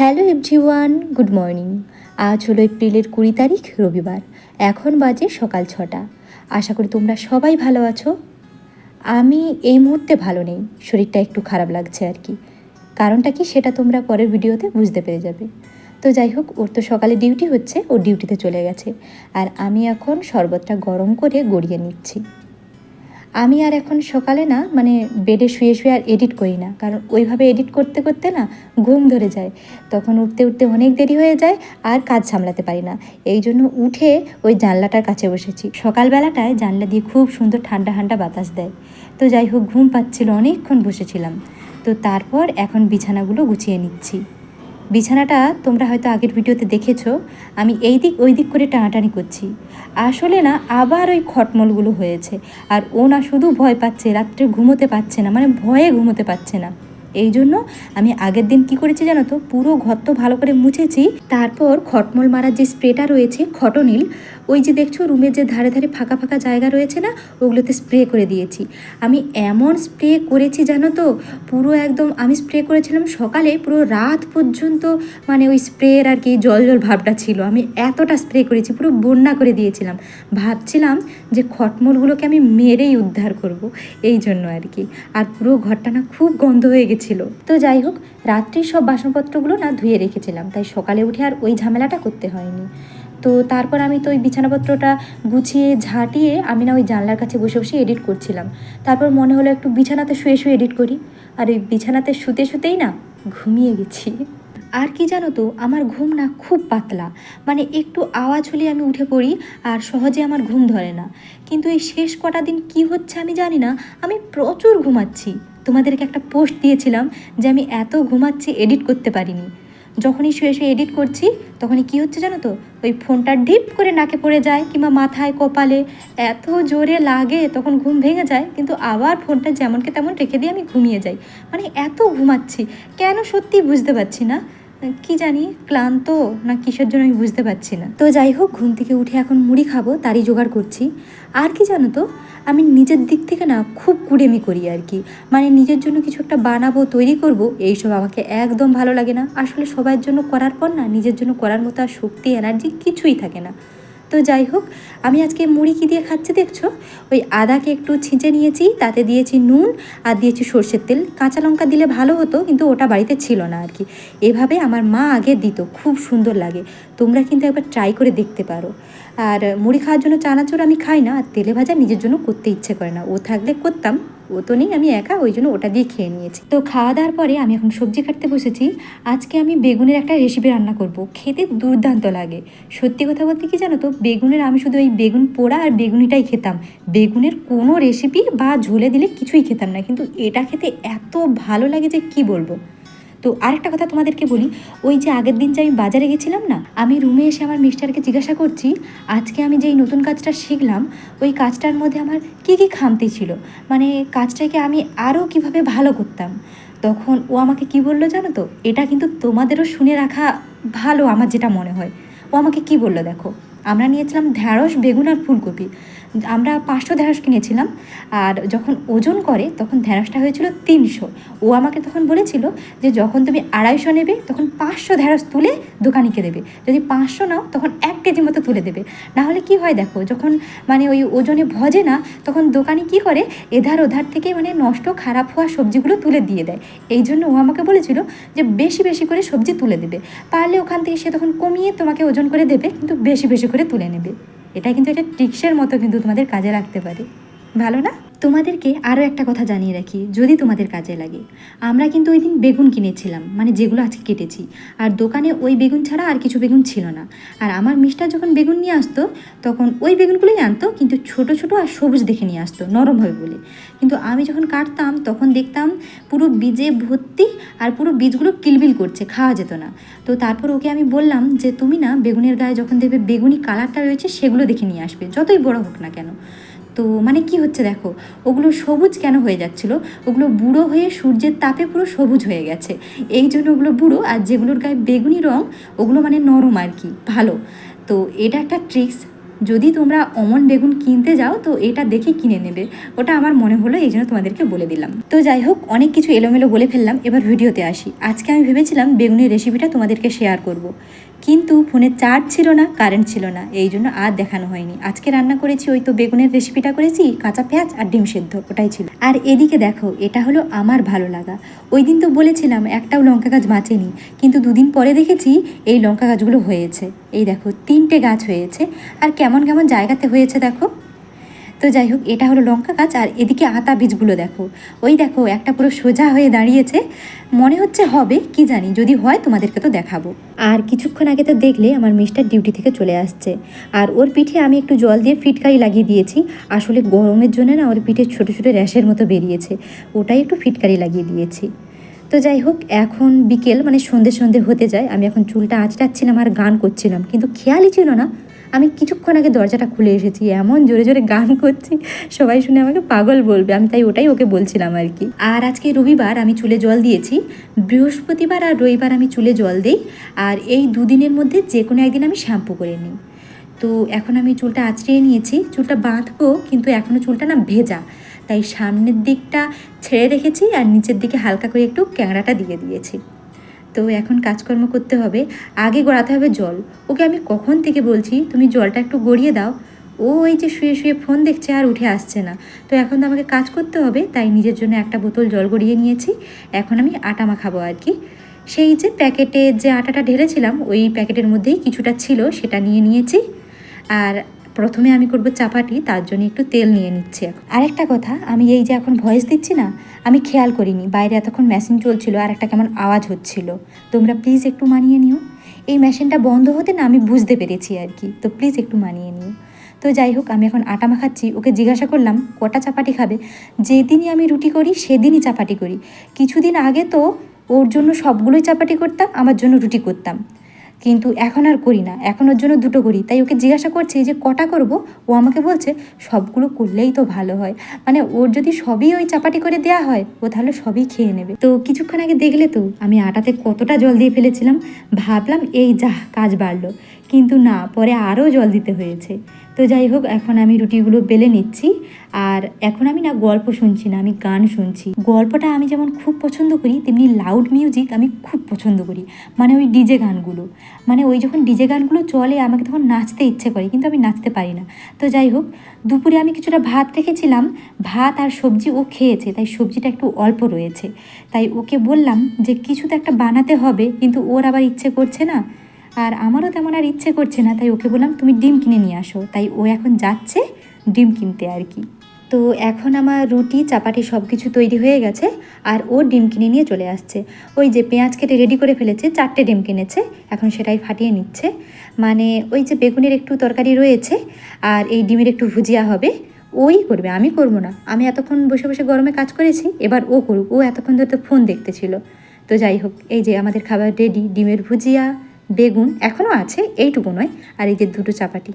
Hello everyone, good morning. আজ হলো এপ্রিলের কুড়ি তারিখ, রবিবার। এখন বাজে সকাল ছটা। আশা করি তোমরা সবাই ভালো আছো। আমি এই মুহূর্তে ভালো নেই, শরীরটা একটু খারাপ লাগছে আর কি। কারণটা কি সেটা তোমরা পরের ভিডিওতে বুঝতে পেরে যাবে। তো যাই হোক, ওর তো সকালে ডিউটি হচ্ছে, ও ডিউটিতে চলে গেছে। আর আমি এখন শরবতটা গরম করে গড়িয়ে নিচ্ছি। আমি আর এখন সকালে না মানে বেডে শুয়ে শুয়ে আর এডিট করি না। কারণ ওইভাবে এডিট করতে করতে না ঘুম ধরে যায়। তখন উঠতে উঠতে অনেক দেরি হয়ে যায়, আর কাজ সামলাতে পারি না। এই জন্য উঠে ওই জানলাটার কাছে বসেছি। সকালবেলাটায় জানলা দিয়ে খুব সুন্দর ঠান্ডা ঠান্ডা বাতাস দেয়। তো যাই হোক, ঘুম পাচ্ছিল, অনেকক্ষণ বসেছিলাম। তো তারপর এখন বিছানাগুলো গুছিয়ে নিচ্ছি। বিছানাটা তোমরা হয়তো আগের ভিডিওতে দেখেছ, আমি এই দিক ওই দিক করে টানাটানি করছি। আসলে না, আবার ওই খটমলগুলো হয়েছে। আর ও না শুধু ভয় পাচ্ছে, রাত্রে ঘুমোতে পারছে না মানে ভয়ে ঘুমোতে পারছে না। এই জন্য আমি আগের দিন কি করেছি জানো তো? পুরো ঘর তো ভালো করে মুছেছি। তারপর খটমল মারার যে স্প্রেটা রয়েছে, খটনীল, ওই যে দেখছ রুমের যে ধারে ধারে ফাঁকা ফাঁকা জায়গা রয়েছে না, ওগুলোতে স্প্রে করে দিয়েছি। আমি এমন স্প্রে করেছি জানো তো, পুরো একদম আমি স্প্রে করেছিলাম সকালে, পুরো রাত পর্যন্ত মানে ওই স্প্রের আর কি জল জল ভাবটা ছিল। আমি এতটা স্প্রে করেছি, পুরো বন্যা করে দিয়েছিলাম। ভাবছিলাম যে খটমলগুলোকে আমি মেরেই উদ্ধার করব এই জন্য আর কি। আর পুরো ঘরটা না খুব গন্ধ হয়ে গেছিল তো যাই হোক, রাত্রির সব বাসনপত্রগুলো না ধুয়ে রেখেছিলাম, তাই সকালে উঠে আর ওই ঝামেলাটা করতে হয়নি। তো তারপর আমি তো ওই বিছানাপত্রটা গুছিয়ে ঝাঁটিয়ে আমি না ওই জানলার কাছে বসে বসে এডিট করছিলাম। তারপর মনে হলো একটু বিছানাতে শুয়ে শুয়ে এডিট করি। আর ওই বিছানাতে শুতে শুতেই না ঘুমিয়ে গেছি। আর কি জানো তো, আমার ঘুম না খুব পাতলা। মানে একটু আওয়াজ হলে আমি উঠে পড়ি, আর সহজে আমার ঘুম ধরে না। কিন্তু এই শেষ কটা দিন কি হচ্ছে আমি জানি না, আমি প্রচুর ঘুমাচ্ছি। তোমাদেরকে একটা পোস্ট দিয়েছিলাম যে আমি এত ঘুমাচ্ছি এডিট করতে পারিনি। যখনই শুয়ে শুয়ে এডিট করছি, তখনই কি হচ্ছে জানো তো? ওই ফোনটা ডিপ করে নাকে পড়ে যায় কিংবা মাথায়, কপালে এত জোরে লাগে তখন ঘুম ভেঙে যায়, কিন্তু আবার ফোনটা যেমনকে তেমন রেখে দিয়ে আমি ঘুমিয়ে যাই। মানে এত ঘুমাচ্ছি, কেন সত্যি বুঝতে পারছি না? কি জানি, ক্লান্ত না কিসের জন্য আমি বুঝতে পারছি না। তো যাই হোক, ঘুম থেকে উঠে এখন মুড়ি খাব, তারই জোগাড় করছি। আর কি জানো তো, আমি নিজের দিক থেকে না খুব কুড়েমি করি আর কি। মানে নিজের জন্য কিছু একটা বানাবো, তৈরি করব, এইসব আমাকে একদম ভালো লাগে না। আসলে সবার জন্য করার পর না, নিজের জন্য করার মতো আর শক্তি এনার্জি কিছুই থাকে না। তো যাই হোক, আমি আজকে মুড়ি কী দিয়ে খাচ্ছি দেখছ? ওই আদাকে একটু ছিঁচে নিয়েছি, তাতে দিয়েছি নুন আর দিয়েছি সর্ষের তেল। কাঁচা লঙ্কা দিলে ভালো হতো, কিন্তু ওটা বাড়িতে ছিল না আর কি। এভাবে আমার মা আগে দিত, খুব সুন্দর লাগে। তোমরা কিন্তু একবার ট্রাই করে দেখতে পারো। মুড়ি খাওয়ার জন্য চানাচুর আমি খাই না, আর তেলে ভাজা নিজের জন্য করতে ইচ্ছে করে না। ও থাকলে করতাম, ও তো নেই, আমি একা, ওই জন্য ওটা দিয়ে খেয়ে নিয়েছি। তো খাওয়া দাওয়ার পরে আমি এখন সবজি কাটতে বসেছি। আজকে আমি বেগুনের একটা রেসিপি রান্না করব, খেতে দুর্দান্ত লাগে। সত্যি কথা বলতে কি জানো তো, বেগুনের আমি শুধু ওই বেগুন পোড়া আর বেগুনিটাই খেতাম। বেগুনের কোনো রেসিপি বা ঝোলে দিলে কিছুই খেতাম না, কিন্তু এটা খেতে এত ভালো লাগে যে কি বলব? তো আরেকটা কথা তোমাদেরকে বলি, ওই যে আগের দিন যে আমি বাজারে গেছিলাম না, আমি রুমে এসে আমার মিস্টারকে জিজ্ঞাসা করছি, আজকে আমি যেই নতুন কাজটা শিখলাম, ওই কাজটার মধ্যে আমার কী কী খামতি ছিল? মানে কাজটাকে আমি আরও কীভাবে ভালো করতাম? তখন ও আমাকে কি বলল জানো তো? এটা কিন্তু তোমাদেরও শুনে রাখা ভালো আমার যেটা মনে হয়। ও আমাকে কি বলল দেখো? আমরা নিয়েছিলাম ঢ্যাঁড়স, বেগুন আর ফুলকপি। আমরা পাঁচশো ঢ্যাঁড়স কিনেছিলাম, আর যখন ওজন করে তখন ঢ্যাঁড়সটা হয়েছিল তিনশো। ও আমাকে তখন বলেছিল যে যখন তুমি আড়াইশো নেবে তখন পাঁচশো ঢ্যাঁড়স তুলে দোকানিকে দেবে। যদি পাঁচশো নাও তখন এক কেজি মতো তুলে দেবে। নাহলে কি হয় দেখো, যখন মানে ওই ওজনে ভজে না, তখন দোকানি কি করে, এধার ওধার থেকে মানে নষ্ট খারাপ হওয়া সবজিগুলো তুলে দিয়ে দেয়। এই জন্য ও আমাকে বলেছিল যে বেশি বেশি করে সবজি তুলে দেবে। পারলে ওখান থেকে সে তখন কমিয়ে তোমাকে ওজন করে দেবে, কিন্তু বেশি বেশি করে তুলে নেবে। এটা কিন্তু একটা টিক্সের মতো কিন্তু তোমাদের কাজে রাখতে পারে। ভালো না? তোমাদেরকে আরও একটা কথা জানিয়ে রাখি, যদি তোমাদের কাজে লাগে। আমরা কিন্তু ওই দিন বেগুন কিনেছিলাম মানে যেগুলো আজকে কেটেছি। আর দোকানে ওই বেগুন ছাড়া আর কিছু বেগুন ছিল না। আর আমার মিষ্টার যখন বেগুন নিয়ে আসতো, তখন ওই বেগুনগুলোই আনতো, কিন্তু ছোট ছোট আর সবুজ দেখে নিয়ে আসতো, নরম বলে। কিন্তু আমি যখন কাটতাম, তখন দেখতাম পুরো বীজে ভর্তি আর পুরো বীজগুলো কিলবিল করছে, খাওয়া যেত না। তো তারপর ওকে আমি বললাম যে, তুমি না বেগুনের গায়ে যখন দেখবে বেগুনি কালারটা রয়েছে, সেগুলো দেখে নিয়ে আসবে, যতই বড় হোক না কেন। তো মানে কি হচ্ছে দেখো? ওগুলো সবুজ কেন হয়ে যাচ্ছিল? ওগুলো বুড়ো হয়ে সূর্যের তাপে পুরো সবুজ হয়ে গেছে। এই জন্য ওগুলো বুড়ো আর যেগুলোর গায়ে বেগুনি রং, ওগুলো মানে নরম আর কি, ভালো। তো এটা একটা ট্রিক্স যদি তোমরা অমন বেগুন কিনতে যাও, তো এটা দেখে কিনে নেবে। ওটা আমার মনে হলো, এই জন্য তোমাদেরকে বলে দিলাম। তো যাই হোক, অনেক কিছু এলোমেলো বলে ফেললাম, এবার ভিডিওতে আসি। আজকে আমি ভেবেছিলাম বেগুনের রেসিপিটা তোমাদেরকে শেয়ার করব। কিন্তু ফোনে চার্জ ছিল না, কারেন্ট ছিল না, এই জন্য আর দেখানো হয়নি। আজকে রান্না করেছি ওই তো বেগুনের রেসিপিটা করেছি, কাঁচা পেঁয়াজ আর ডিম সেদ্ধ, ওটাই ছিল। আর এদিকে দেখো, এটা হলো আমার ভালো লাগা। ওই দিন তো বলেছিলাম, একটাও লঙ্কা গাছ বাঁচেনি, কিন্তু দুদিন পরে দেখেছি এই লঙ্কা গাছগুলো হয়েছে। এই দেখো, তিনটে গাছ হয়েছে, আর কেমন কেমন জায়গাতে হয়েছে দেখো। তো যাই হোক এটা হলো লঙ্কা গাছ, আর এদিকে আতা বীজগুলো দেখো। ওই দেখো, একটা পুরো সোজা হয়ে দাঁড়িয়েছে। মনে হচ্ছে হবে, কি জানি, যদি হয় তোমাদেরকে তো দেখাবো। আর কিছুক্ষণ আগে তো দেখলে আমার মিস্টার ডিউটি থেকে চলে আসছে। আর ওর পিঠে আমি একটু জল দিয়ে ফিটকারি লাগিয়ে দিয়েছি। আসলে গরমের জন্য না, ওর পিঠে ছোটো ছোটো র্যাশের মতো বেরিয়েছে। ওটাই একটু ফিটকারি লাগিয়ে দিয়েছি। তো যাই হোক এখন বিকেল মানে সন্ধে সন্ধে হতে যায়। আমি এখন চুলটা আঁচড়াচ্ছিলাম আর গান করছিলাম। কিন্তু খেয়ালই ছিল না। আমি কিছুক্ষণ আগে দরজাটা খুলে এসেছি, এমন জোরে জোরে গান করছি, সবাই শুনে আমাকে পাগল বলবে, আমি তাই ওটাই ওকে বলছিলাম আর কি। আর আজকে রবিবার আমি চুলে জল দিয়েছি, বৃহস্পতিবার আর রবিবার আমি চুলে জল দিই, আর এই দুদিনের মধ্যে যে কোনো একদিন আমি শ্যাম্পু করে নিই। তো এখন আমি চুলটা আঁচড়িয়ে নিয়েছি, চুলটা বাঁধবো, কিন্তু এখনও চুলটা না ভেজা, তাই সামনের দিকটা ছেড়ে রেখেছি আর নিচের দিকে হালকা করে একটু ক্যাংড়াটা দিয়ে দিয়েছি। তো এখন কাজকর্ম করতে হবে। আগে গড়াতে হবে জল। ওকে আমি কখন থেকে বলছি, তুমি জলটা একটু গড়িয়ে দাও। ও ওই যে শুয়ে শুয়ে ফোন দেখছে আর উঠে আসছে না। তো এখন তো আমাকে কাজ করতে হবে, তাই নিজের জন্য একটা বোতল জল গড়িয়ে নিয়েছি। এখন আমি আটা মাখাবো আর কি। সেই যে প্যাকেটে যে আটাটা ঢেলেছিলাম, ওই প্যাকেটের মধ্যেই কিছুটা ছিল, সেটা নিয়ে নিয়েছি। আর প্রথমে আমি করব চাপাটি, তার জন্য একটু তেল নিয়ে নিচ্ছি এখন। আরেকটা কথা, আমি এই যে এখন ভয়েস দিচ্ছি না, আমি খেয়াল করিনি, বাইরে এতক্ষণ মেশিন চলছিল আর একটা কেমন আওয়াজ হচ্ছিল। তোমরা প্লিজ একটু মানিয়ে নিও। এই মেশিনটা বন্ধ হতে না, আমি বুঝতে পেরেছি আর কি। তো প্লিজ একটু মানিয়ে নিও। তো যাই হোক, আমি এখন আটা মাখাচ্ছি, ওকে জিজ্ঞাসা করলাম, কটা চাপাটি খাবে? যেদিনই আমি রুটি করি, সেদিনই চাপাটি করি। কিছুদিন আগে তো ওর জন্য সবগুলোই চাপাটি করতাম, আমার জন্য রুটি করতাম। কিন্তু এখন আর করি না। এখন ওর জন্য দুটো করি। তাই ওকে জিজ্ঞাসা করছি যে, কটা করব? ও আমাকে বলছে, সবগুলো করলেই তো ভালো হয়। মানে ওর যদি সবই ওই চাপাটি করে দেওয়া হয়, ও তাহলে সবই খেয়ে নেবে। তো কিছুক্ষণ আগে দেখলে তো, আমি আটাতে কতটা জল দিয়ে ফেলেছিলাম। ভাবলাম, এই যা, কাজ বাড়লো। কিন্তু না, পরে আরও জল দিতে হয়েছে। তো যাই হোক, এখন আমি রুটিগুলো বেলে নিচ্ছি। আর এখন আমি না গল্প শুনছি না, আমি গান শুনছি। গল্পটা আমি যেমন খুব পছন্দ করি, তেমনি লাউড মিউজিক আমি খুব পছন্দ করি। মানে ওই ডিজে গানগুলো। মানে ওই যখন ডিজে গানগুলো চলে, আমাকে তখন নাচতে ইচ্ছে করে, কিন্তু আমি নাচতে পারি না। তো যাই হোক, দুপুরে আমি কিছুটা ভাত রেখেছিলাম। ভাত আর সবজি ও খেয়েছে, তাই সবজিটা একটু অল্প রয়েছে। তাই ওকে বললাম যে, কিছু তো একটা বানাতে হবে, কিন্তু ওর আবার ইচ্ছে করছে না। আর আমারও তেমন আর ইচ্ছে করছে না, তাই ওকে বললাম, তুমি ডিম কিনে নিয়ে আসো। তাই ও এখন যাচ্ছে ডিম কিনতে আর কি। তো এখন আমার রুটি, চাপাটি সব কিছু তৈরি হয়ে গেছে আর ও ডিম কিনে নিয়ে চলে আসছে। ওই যে পেঁয়াজ কেটে রেডি করে ফেলেছে, চারটে ডিম কিনেছে, এখন সেটাই ফাটিয়ে নিচ্ছে। মানে ওই যে বেগুনের একটু তরকারি রয়েছে আর এই ডিমের একটু ভুজিয়া হবে, ওই করবে, আমি করব না। আমি এতক্ষণ বসে বসে গরমে কাজ করেছি, এবার ও করুক। ও এতক্ষণ ধরে তো ফোন দেখতেছিল। তো যাই হোক, এই যে আমাদের খাবার রেডি, ডিমের ভুজিয়া বেগুন এখনও আছে এইটুকু নয়। আর এই যে দুটো চাপাটি।